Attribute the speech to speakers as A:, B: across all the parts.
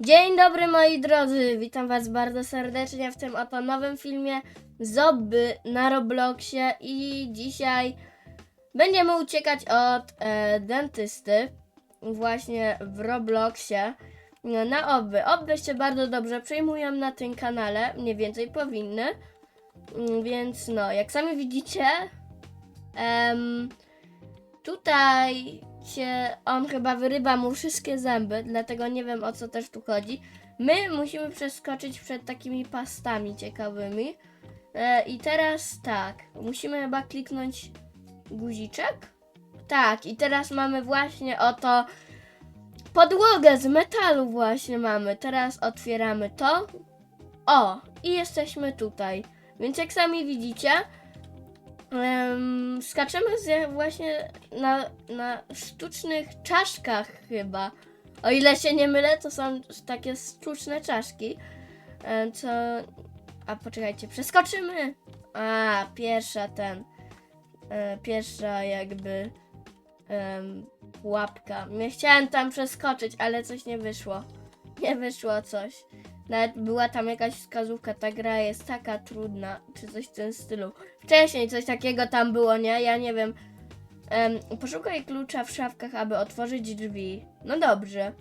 A: Dzień dobry moi drodzy, witam was bardzo serdecznie w tym oto nowym filmie Zobby na Robloxie. I dzisiaj będziemy uciekać od e, dentysty właśnie w Robloxie. No, na obby. Obby się bardzo dobrze przyjmują na tym kanale, mniej więcej powinny, Mm, więc no, jak sami widzicie, em, Tutaj się on chyba wyrywa mu wszystkie zęby, dlatego nie wiem o co też tu chodzi. My musimy przeskoczyć przed takimi pastami ciekawymi. E, I teraz tak, musimy chyba kliknąć guziczek. Tak, i teraz mamy właśnie oto podłogę z metalu właśnie mamy. Teraz otwieramy to. O, i jesteśmy tutaj. Więc jak sami widzicie, Em, skaczemy z, właśnie na, na sztucznych czaszkach chyba. O ile się nie mylę, to są takie sztuczne czaszki. Em, co... A poczekajcie, przeskoczymy! A, pierwsza ten... E, pierwsza jakby... łapka. Nie chciałem tam przeskoczyć, ale coś nie wyszło. Nie wyszło coś. Nawet była tam jakaś wskazówka, ta gra jest taka trudna, czy coś w tym stylu. Wcześniej coś takiego tam było, nie? Ja nie wiem. Em, poszukaj klucza w szafkach, aby otworzyć drzwi. No dobrze.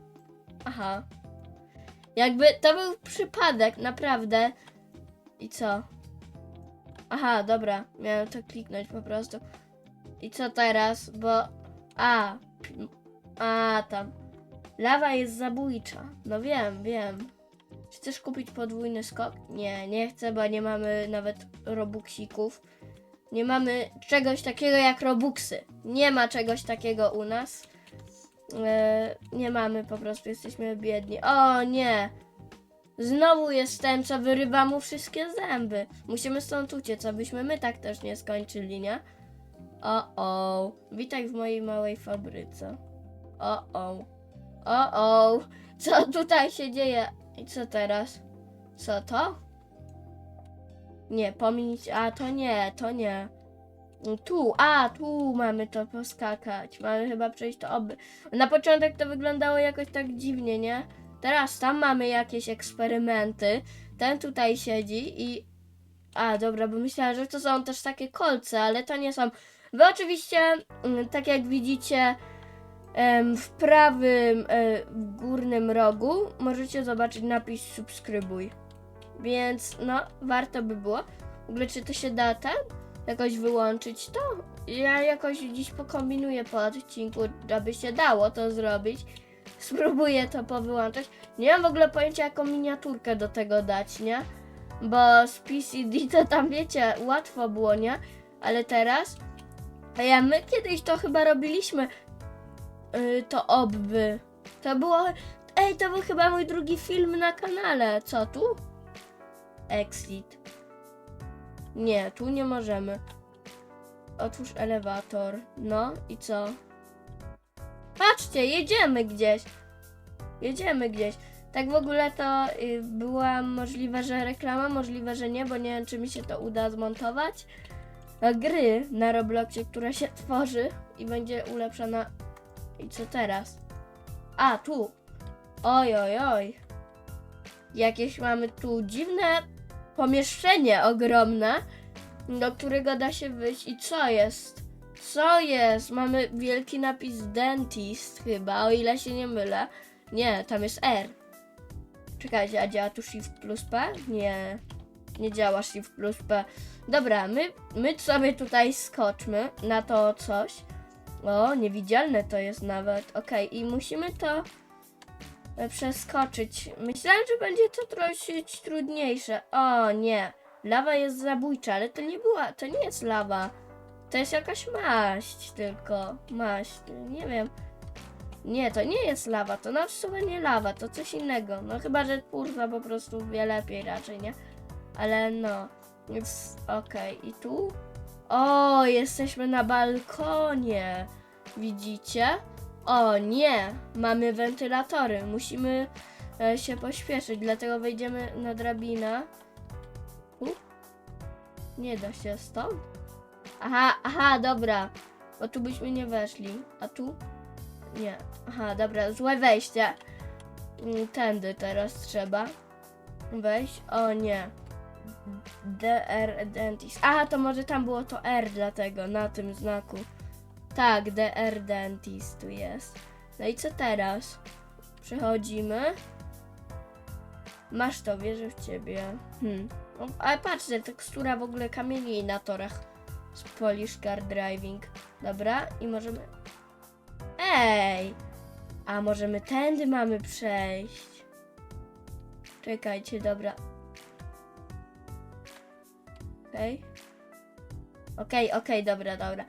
A: Aha. Jakby to był przypadek, naprawdę. I co? Aha, dobra. Miałem to kliknąć po prostu. I co teraz? Bo... A. A, tam. Lawa jest zabójcza. No wiem, wiem. Chcesz kupić podwójny skok? Nie, nie chcę, bo nie mamy nawet robuxików. Nie mamy czegoś takiego jak robuxy. Nie ma czegoś takiego u nas. E, nie mamy, po prostu jesteśmy biedni. O nie! Znowu jest ten, co wyrywa mu wszystkie zęby. Musimy stąd uciec, abyśmy my tak też nie skończyli, nie? O, o. Witaj w mojej małej fabryce. O, o. O, o. Co tutaj się dzieje? I co teraz? Co to? Nie, pominić. A to nie, to nie. Tu, a tu mamy to poskakać. Mamy chyba przejść to oby. Na początek to wyglądało jakoś tak dziwnie, nie? Teraz tam mamy jakieś eksperymenty. Ten tutaj siedzi i. A, dobra, bo myślałam, że to są też takie kolce, ale to nie są. Wy oczywiście, mm, tak jak widzicie, w prawym e, górnym rogu możecie zobaczyć napis subskrybuj. Więc no, warto by było. W ogóle czy to się da ten jakoś wyłączyć to? Ja jakoś dziś pokombinuję po odcinku, aby się dało to zrobić. Spróbuję to powyłączać. Nie mam w ogóle pojęcia jaką miniaturkę do tego dać, nie? Bo z PCD to tam wiecie, łatwo było, nie? Ale teraz a ja my kiedyś to chyba robiliśmy y, to obby. To było. Ej, to był chyba mój drugi film na kanale. Co tu? Exit. Nie, tu nie możemy. Otwórz elewator. No i co? Patrzcie, jedziemy gdzieś. Jedziemy gdzieś. Tak w ogóle to y, była możliwe, że reklama, możliwe, że nie, bo nie wiem, czy mi się to uda zmontować. A Gry na Robloxie, która się tworzy i będzie ulepszona. I co teraz? A, tu. Oj, oj, oj. Jakieś mamy tu dziwne pomieszczenie ogromne, do którego da się wyjść. I co jest? Co jest? Mamy wielki napis dentist chyba, o ile się nie mylę. Nie, tam jest R. Czekajcie, a działa tu Shift plus P? Nie, nie działa Shift plus P. Dobra, my, my sobie tutaj skoczmy na to coś. O, niewidzialne to jest nawet. Okej, i musimy to e, przeskoczyć. Myślałem, że będzie to trochę trudniejsze. O, nie. Lawa jest zabójcza, ale to nie była, to nie jest lawa. To jest jakaś maść tylko. Maść, nie wiem. Nie, to nie jest lawa, to na sumie nie lawa, to coś innego. No chyba, że kurwa po prostu wie lepiej raczej, nie? Ale no, więc okej. I tu? O, jesteśmy na balkonie. Widzicie? O nie, mamy wentylatory. Musimy e, się pośpieszyć, dlatego wejdziemy na drabinę. Tu? Nie da się stąd? Aha, aha, dobra. Bo tu byśmy nie weszli. A tu? Nie. Aha, dobra, złe wejście. Mm, Tędy teraz trzeba. Wejść. O nie. DR Dentist. Aha, to może tam było to R dlatego, na tym znaku. Tak, DR Dentist tu jest. No i co teraz? Przechodzimy. Masz to, wierzę w ciebie. Hmm. O, ale patrzcie, tekstura w ogóle kamieni na torach z Polish Car Driving. Dobra, i możemy... Ej! A możemy tędy mamy przejść. Czekajcie, dobra. Okej. Okej, okej, dobra, dobra.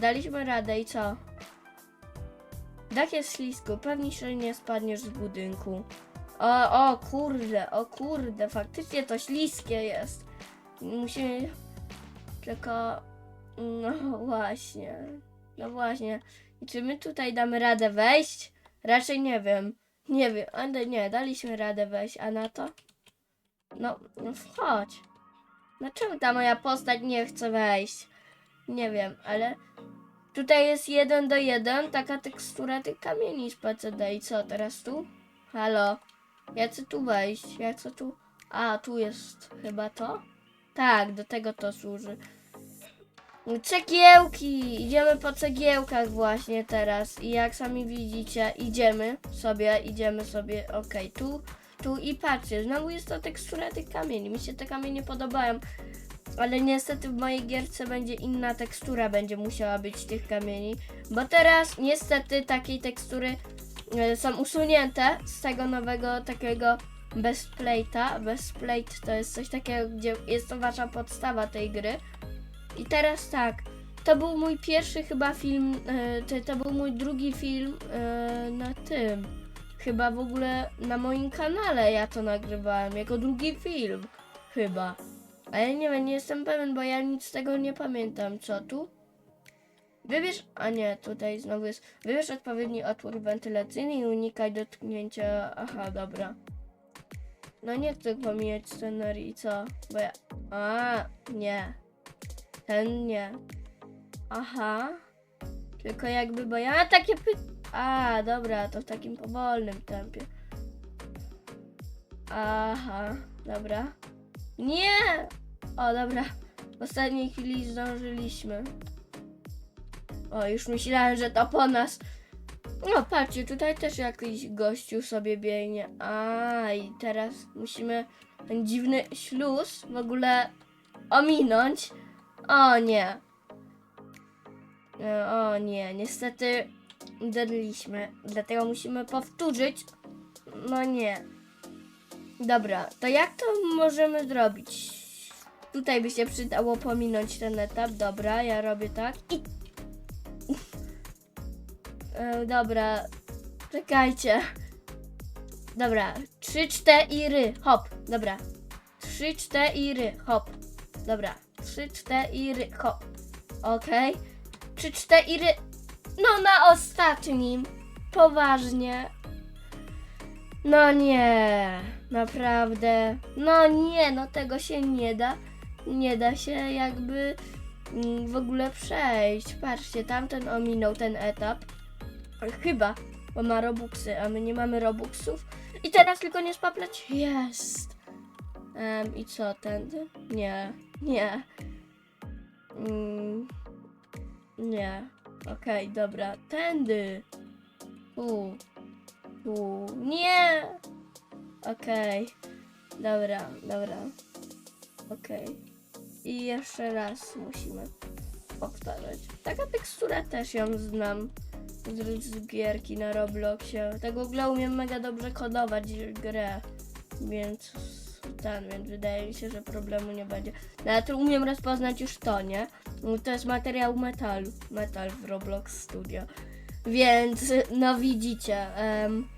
A: Daliśmy radę i co? Dach jest ślisku, pewnie się nie spadniesz z budynku. O, o kurde, o kurde, faktycznie to śliskie jest. Musimy... Tylko... No właśnie. No właśnie. I czy my tutaj damy radę wejść? Raczej nie wiem. Nie wiem, ale nie, daliśmy radę wejść, a na to? No, no wchodź. Dlaczego ta moja postać nie chce wejść? Nie wiem, ale tutaj jest jeden do jeden, taka tekstura tych kamieni z PCD. I co, teraz tu? Halo? Ja chcę tu wejść, ja chcę tu... A, tu jest chyba to? Tak, do tego to służy. Cegiełki! Idziemy po cegiełkach właśnie teraz. I jak sami widzicie, idziemy sobie, idziemy sobie, okej, tu, tu i patrzcie, znowu jest to tekstura tych kamieni. Mi się te kamienie podobają, ale niestety w mojej gierce będzie inna tekstura, będzie musiała być tych kamieni, bo teraz niestety takiej tekstury e, są usunięte z tego nowego takiego bez plate'a. Plate to jest coś takiego, gdzie jest to wasza podstawa tej gry. I teraz tak, to był mój pierwszy chyba film, e, to, to był mój drugi film e, na tym. Chyba w ogóle na moim kanale ja to nagrywałem, jako drugi film. Chyba. Ale nie wiem, nie jestem pewien, bo ja nic z tego nie pamiętam. Co tu? Wybierz, a nie, tutaj znowu jest. Wybierz odpowiedni otwór wentylacyjny i unikaj dotknięcia. Aha, dobra. No nie chcę pomijać scenerii, co? Bo ja. A, nie. Ten nie. Aha. Tylko jakby, bo ja takie py... A, dobra, to w takim powolnym tempie. Aha, dobra. Nie! O, dobra. W ostatniej chwili zdążyliśmy. O, już myślałem, że to po nas. No, patrzcie, tutaj też jakiś gościu sobie biegnie. A, i teraz musimy ten dziwny śluz w ogóle ominąć. O nie. E, O nie, niestety uderliśmy. Dlatego musimy powtórzyć. No nie. Dobra, to jak to możemy zrobić? Tutaj by się przydało pominąć ten etap. Dobra, ja robię tak. I. E, dobra, czekajcie. Dobra, trzy, cztery, hop. Dobra, trzy, cztery, hop. Dobra, trzy, cztery, hop. Okej. Trzy, cztery. No na ostatnim. Poważnie. No nie, naprawdę. No nie, no tego się nie da. Nie da się jakby mm, w ogóle przejść. Patrzcie, tamten ominął ten etap. Chyba, bo ma robuxy, a my nie mamy robuxów. I teraz tylko nie spaplać. Jest. Em, I co, tędy? Nie, nie. Mm, nie. Okej, dobra. Tędy. Tu. Tu. Nie! Okej. Dobra, dobra. Okej. I jeszcze raz musimy powtarzać. Taka tekstura też ją znam z, z gierki na Robloxie. Tak w ogóle umiem mega dobrze kodować grę, więc ten, więc wydaje mi się, że problemu nie będzie. Nawet umiem rozpoznać już to, nie? To jest materiał metal, metal w Roblox Studio. Więc, no widzicie, em,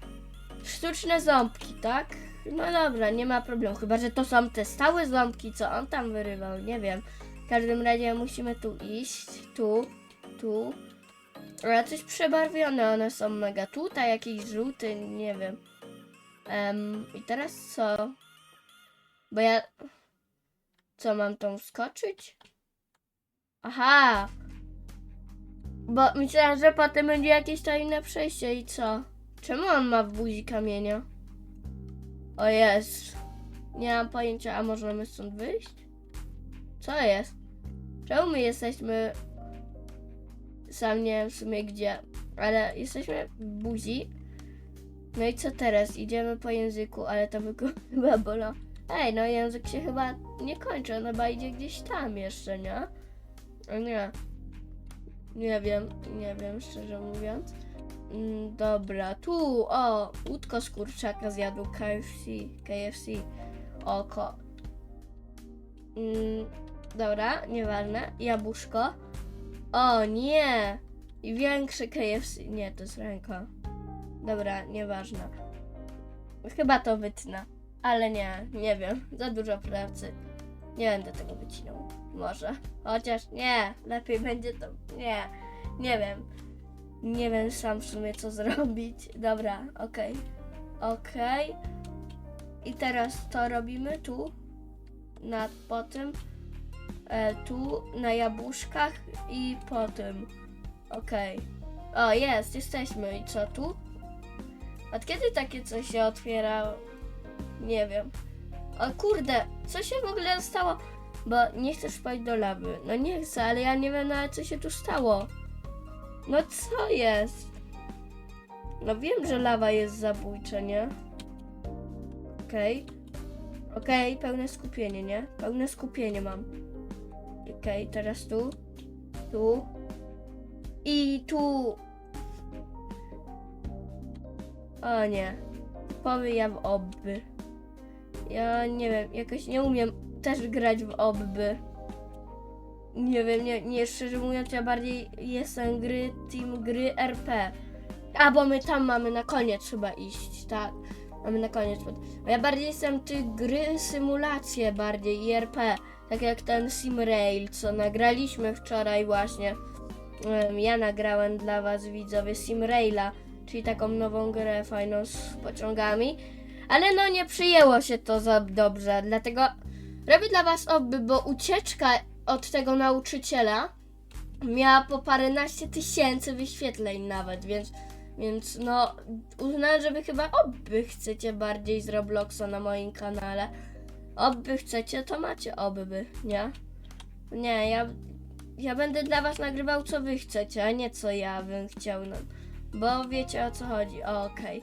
A: sztuczne ząbki, tak? No dobra, nie ma problemu, chyba że to są te stałe ząbki, co on tam wyrywał, nie wiem. W każdym razie musimy tu iść, tu, tu. Ale coś przebarwione one są mega. Tutaj jakiś żółty, nie wiem. Em, I teraz co? Bo ja... Co, mam tą skoczyć? Aha! Bo myślałam, że potem będzie jakieś tajne przejście i co? Czemu on ma w buzi kamienia? O jest. Nie mam pojęcia, a możemy stąd wyjść? Co jest? Czemu my jesteśmy... Sam nie wiem w sumie gdzie, ale jesteśmy w buzi. No i co teraz? Idziemy po języku, ale to by chyba. Ej, no język się chyba nie kończy, on chyba idzie gdzieś tam jeszcze, nie? O nie. Nie wiem, nie wiem, szczerze mówiąc. Mm, Dobra, tu, o, łódko z kurczaka zjadł KFC, KFC, oko. Mm, dobra, nieważne, jabłuszko. O, nie! I większe KFC, nie, to jest ręka. Dobra, nieważne. Chyba to wytnę, ale nie, nie wiem, za dużo pracy. Nie będę tego wycinał, może. Chociaż nie, lepiej będzie to, nie, nie wiem. Nie wiem sam w sumie co zrobić. Dobra, okej. Okej. I teraz to robimy tu. Na po tym. E, tu na jabłuszkach i po tym. Okej. O, jest, jesteśmy. I co tu? Od kiedy takie coś się otwiera? Nie wiem. O kurde, co się w ogóle stało? Bo nie chcesz wpaść do lawy. No nie chcę, ale ja nie wiem nawet co się tu stało. No co jest? No wiem, że lawa jest zabójcza, nie? Okej. Okej, pełne skupienie, nie? Pełne skupienie mam. Okej, teraz tu. Tu. I tu. O nie. Powyjam obby. Ja nie wiem, jakoś nie umiem też grać w obby. Nie wiem, nie, nie szczerze mówiąc, ja bardziej jestem gry, team gry RP. A, bo my tam mamy na koniec chyba iść, tak. Mamy na koniec. Ja bardziej jestem ty gry symulacje bardziej i RP. Tak jak ten Simrail, co nagraliśmy wczoraj właśnie. Ja nagrałem dla was widzowie Simraila, czyli taką nową grę fajną z pociągami. Ale no nie przyjęło się to za dobrze, dlatego robię dla was oby, bo ucieczka od tego nauczyciela miała po paręnaście tysięcy wyświetleń nawet, więc, więc no uznałem, że wy chyba oby chcecie bardziej z Robloxa na moim kanale. Oby chcecie, to macie oby, nie? Nie, ja, ja będę dla was nagrywał co wy chcecie, a nie co ja bym chciał, no, bo wiecie o co chodzi, okej.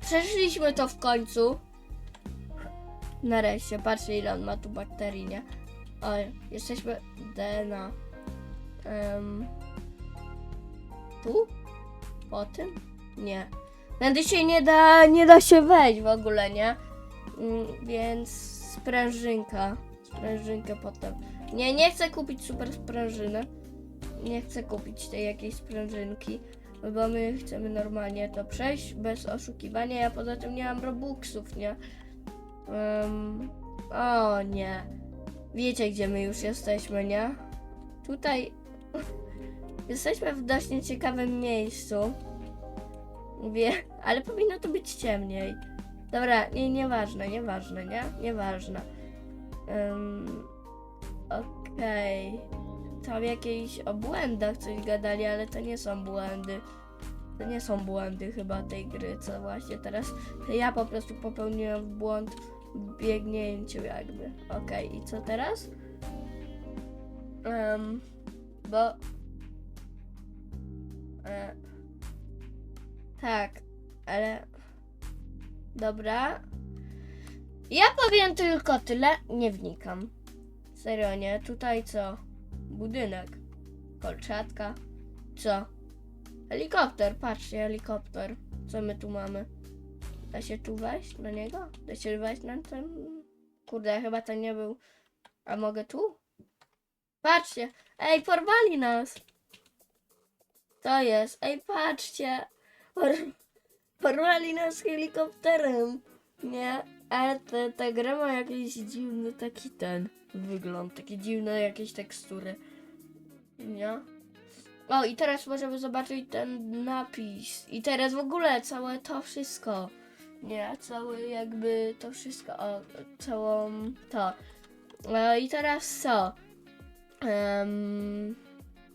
A: Przeszliśmy to w końcu. Nareszcie, patrzcie ile on ma tu bakterii, nie? Oj, jesteśmy DNA. Um, tu? Po tym? Nie. Tędy się nie da, nie da się wejść w ogóle, nie? Mm, więc sprężynka. Sprężynkę potem. Nie, nie chcę kupić super sprężyny. Nie chcę kupić tej jakiejś sprężynki. Bo my chcemy normalnie to przejść bez oszukiwania. Ja poza tym nie mam robuxów, nie? Em, o nie. Wiecie, gdzie my już jesteśmy, nie? Tutaj jesteśmy w dość nieciekawym miejscu. Wie, ale powinno to być ciemniej. Dobra, nie, nieważne, nieważne, nie? Nieważne. Um, Okej. Tam jakieś o błędach coś gadali, ale to nie są błędy. To nie są błędy chyba tej gry, co właśnie teraz. Ja po prostu popełniłem błąd w biegnięciu jakby. Okej, i co teraz? Em, bo... E, tak, ale... Dobra. Ja powiem tylko tyle, nie wnikam. Serio, nie? Tutaj co? Budynek. Kolczatka. Co? Helikopter, patrzcie, helikopter. Co my tu mamy? Da się tu wejść na niego? Da się wejść na ten... Kurde, chyba to nie był... A mogę tu? Patrzcie! Ej, porwali nas! To jest. Ej, patrzcie! Por... Porwali nas helikopterem! Nie? Ale te, ta gra ma jakiś dziwny taki ten wygląd, takie dziwne jakieś tekstury. Nie? O, i teraz możemy zobaczyć ten napis. I teraz w ogóle całe to wszystko. Nie, całe jakby to wszystko. O, całą to. No i teraz co? Em,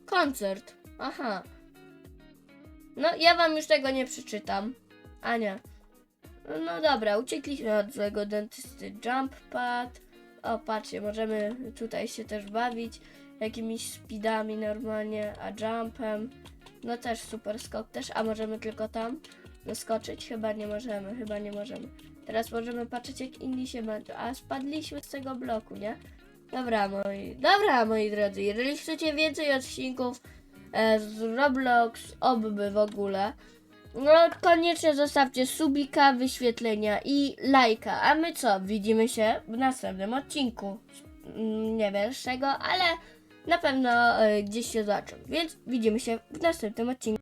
A: koncert. Aha. No, ja wam już tego nie przeczytam. A nie. No dobra, uciekliśmy od złego dentysty. Jump pad. O, patrzcie, możemy tutaj się też bawić jakimiś speedami normalnie, a jumpem. No też super skok też, a możemy tylko tam doskoczyć? Chyba nie możemy, chyba nie możemy. Teraz możemy patrzeć jak inni się męczą, a spadliśmy z tego bloku, nie? Dobra moi, dobra moi drodzy, jeżeli chcecie więcej odcinków e, z Roblox, obby w ogóle, no koniecznie zostawcie subika, wyświetlenia i lajka. A my co? Widzimy się w następnym odcinku. Mm, Nie wiem z czego, ale na pewno e, gdzieś się zaczął. Więc widzimy się w następnym odcinku.